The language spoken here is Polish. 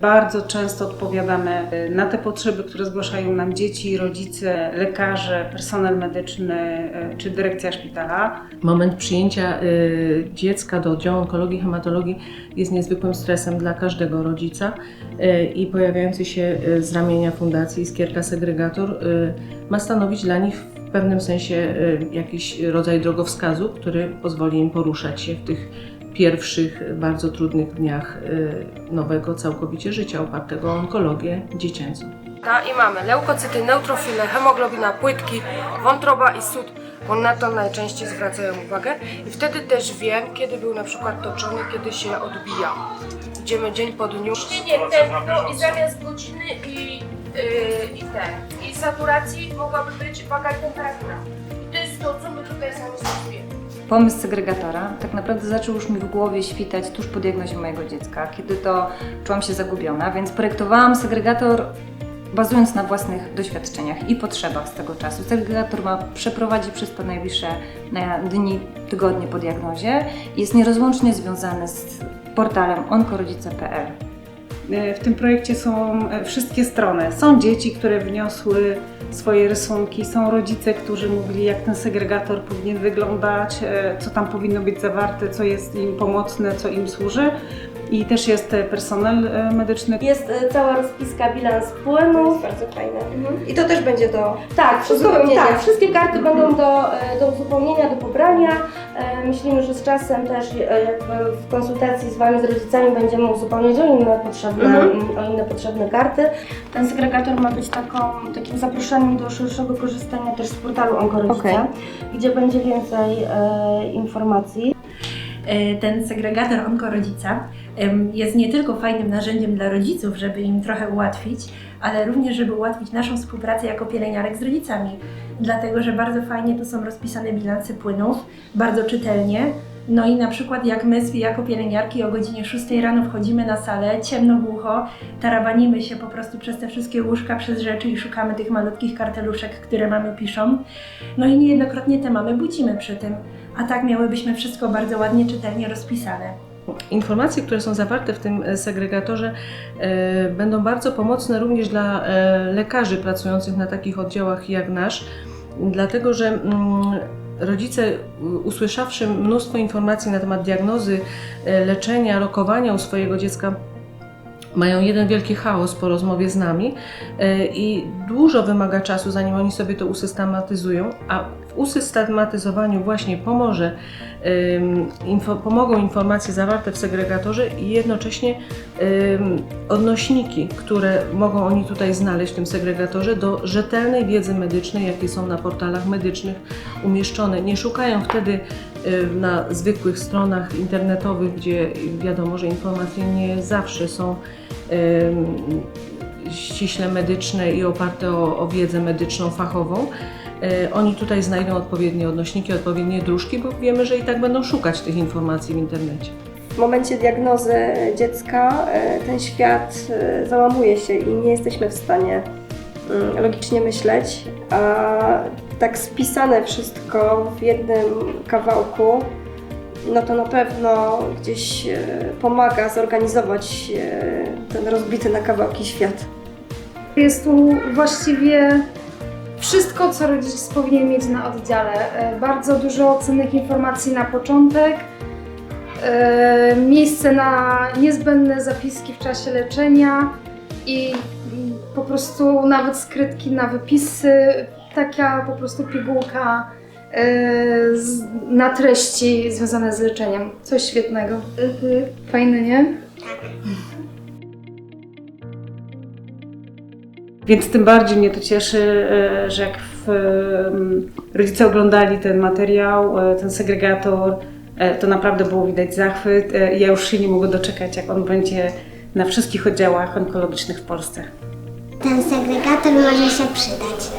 Bardzo często odpowiadamy na te potrzeby, które zgłaszają nam dzieci, rodzice, lekarze, personel medyczny e, czy dyrekcja szpitala. Moment przyjęcia y, dziecka do oddziału onkologii, hematologii jest niezwykłym stresem dla każdego rodzica y, i pojawiający się y, z ramienia Fundacji Iskierka Segregator y, ma stanowić dla nich w pewnym sensie y, jakiś rodzaj drogowskazu, który pozwoli im poruszać się w tych pierwszych, bardzo trudnych dniach y, nowego całkowicie życia opartego o onkologię dziecięcą. I mamy leukocyty, neutrofile, hemoglobina, płytki, wątroba i sód, bo na to najczęściej zwracają uwagę. I wtedy też wiem, kiedy był na przykład toczony, kiedy się odbija. Idziemy dzień po dniu. Ciśnienie tętno i zamiast godziny i, yy, i ten, i saturacji mogłaby być waga i temperatura. Pomysł segregatora tak naprawdę zaczął już mi w głowie świtać tuż po diagnozie mojego dziecka, kiedy to czułam się zagubiona, więc projektowałam segregator bazując na własnych doświadczeniach i potrzebach z tego czasu. Segregator ma przeprowadzić przez te najbliższe na dni, tygodnie po diagnozie i jest nierozłącznie związany z portalem onkorodzice.pl. E, W tym projekcie są e, wszystkie strony. Są dzieci, które wniosły swoje rysunki, są rodzice, którzy mówili, jak ten segregator powinien wyglądać, e, co tam powinno być zawarte, co jest im pomocne, co im służy. I też jest personel medyczny. Jest cała rozpiska bilans płynów. Bardzo fajne. Mhm. I to też będzie do Tak, wszystko, tak, wszystkie karty będą do, do uzupełnienia, do pobrania. E, Myślimy, że z czasem też e, jakby w konsultacji z Wami, z rodzicami będziemy uzupełniać o inne potrzebne, Mhm. o inne potrzebne karty. Ten segregator ma być taką, takim zaproszeniem do szerszego korzystania też z portalu Onkorodzice, Okej. gdzie będzie więcej e, informacji. E, ten segregator onkorodzica em, jest nie tylko fajnym narzędziem dla rodziców, żeby im trochę ułatwić, ale również, żeby ułatwić naszą współpracę jako pielęgniarek z rodzicami. Dlatego, że bardzo fajnie tu są rozpisane bilanse płynów, bardzo czytelnie. No i na przykład jak my jako pielęgniarki o godzinie 6 rano wchodzimy na salę, ciemno, głucho, tarabanimy się po prostu przez te wszystkie łóżka, przez rzeczy i szukamy tych malutkich karteluszek, które mamy piszą. No i niejednokrotnie te mamy budzimy przy tym, a tak miałybyśmy wszystko bardzo ładnie, czytelnie rozpisane. Informacje, które są zawarte w tym e, segregatorze, e, będą bardzo pomocne również dla e, lekarzy pracujących na takich oddziałach jak nasz, dlatego że mm, rodzice, usłyszawszy mnóstwo informacji na temat diagnozy, e, leczenia, rokowania u swojego dziecka, mają jeden wielki chaos po rozmowie z nami e, i dużo wymaga czasu, zanim oni sobie to usystematyzują, a w usystematyzowaniu właśnie pomoże, pomogą informacje zawarte w segregatorze i jednocześnie odnośniki, które mogą oni tutaj znaleźć w tym segregatorze do rzetelnej wiedzy medycznej, jakie są na portalach medycznych umieszczone. Nie szukają wtedy na zwykłych stronach internetowych, gdzie wiadomo, że informacje nie zawsze są em, ściśle medyczne i oparte o, o wiedzę medyczną, fachową. E, Oni tutaj znajdą odpowiednie odnośniki, odpowiednie dróżki, bo wiemy, że i tak będą szukać tych informacji w internecie. W momencie diagnozy dziecka ten świat załamuje się i nie jesteśmy w stanie logicznie myśleć, a tak spisane wszystko w jednym kawałku, no to na pewno gdzieś e, pomaga zorganizować e, ten rozbity na kawałki świat. Jest tu właściwie wszystko, co rodzic powinien mieć na oddziale. E, Bardzo dużo cennych informacji na początek, miejsce na niezbędne zapiski w czasie leczenia i mm, po prostu nawet skrytki na wypisy, taka po prostu pigułka e, z, na treści związane z leczeniem. Coś świetnego. Fajne, nie? Więc tym bardziej mnie to cieszy, e, że jak w, rodzice oglądali ten materiał, e, ten segregator, to naprawdę było widać zachwyt. Ja już się nie mogę doczekać, jak on będzie na wszystkich oddziałach onkologicznych w Polsce. Ten segregator może się przydać.